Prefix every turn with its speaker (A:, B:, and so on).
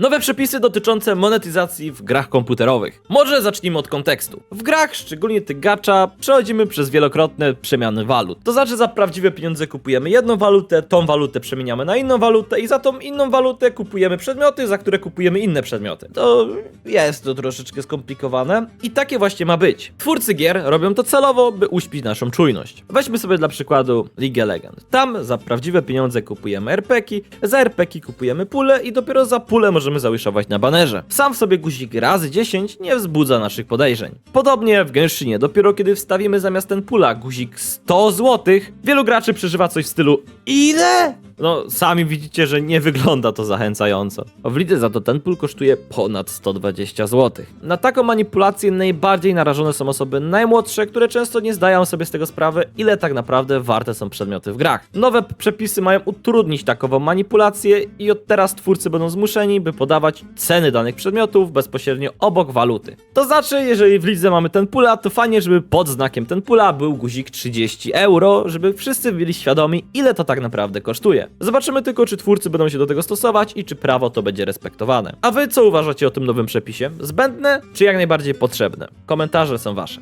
A: Nowe przepisy dotyczące monetyzacji w grach komputerowych. Może zacznijmy od kontekstu. W grach, szczególnie tych gacha, przechodzimy przez wielokrotne przemiany walut. To znaczy za prawdziwe pieniądze kupujemy jedną walutę, tą walutę przemieniamy na inną walutę i za tą inną walutę kupujemy przedmioty, za które kupujemy inne przedmioty. To jest to troszeczkę skomplikowane i takie właśnie ma być. Twórcy gier robią to celowo, by uśpić naszą czujność. Weźmy sobie dla przykładu League of Legends. Tam za prawdziwe pieniądze kupujemy RPki, za RPki kupujemy pule i dopiero za pulę możemy załyszować na banerze. Sam w sobie guzik razy 10 nie wzbudza naszych podejrzeń. Podobnie w Genshinie, dopiero kiedy wstawimy zamiast ten pula guzik 100 zł, wielu graczy przeżywa coś w stylu ILE? No, sami widzicie, że nie wygląda to zachęcająco. W lidze za to ten pól kosztuje ponad 120 zł. Na taką manipulację najbardziej narażone są osoby najmłodsze, które często nie zdają sobie z tego sprawy, ile tak naprawdę warte są przedmioty w grach. Nowe przepisy mają utrudnić takową manipulację i od teraz twórcy będą zmuszeni, by podawać ceny danych przedmiotów bezpośrednio obok waluty. To znaczy, jeżeli w lidze mamy ten pula, to fajnie, żeby pod znakiem ten pula był guzik 30 euro, żeby wszyscy byli świadomi, ile to tak naprawdę kosztuje. Zobaczymy tylko, czy twórcy będą się do tego stosować i czy prawo to będzie respektowane. A wy co uważacie o tym nowym przepisie? Zbędne, czy jak najbardziej potrzebne? Komentarze są wasze.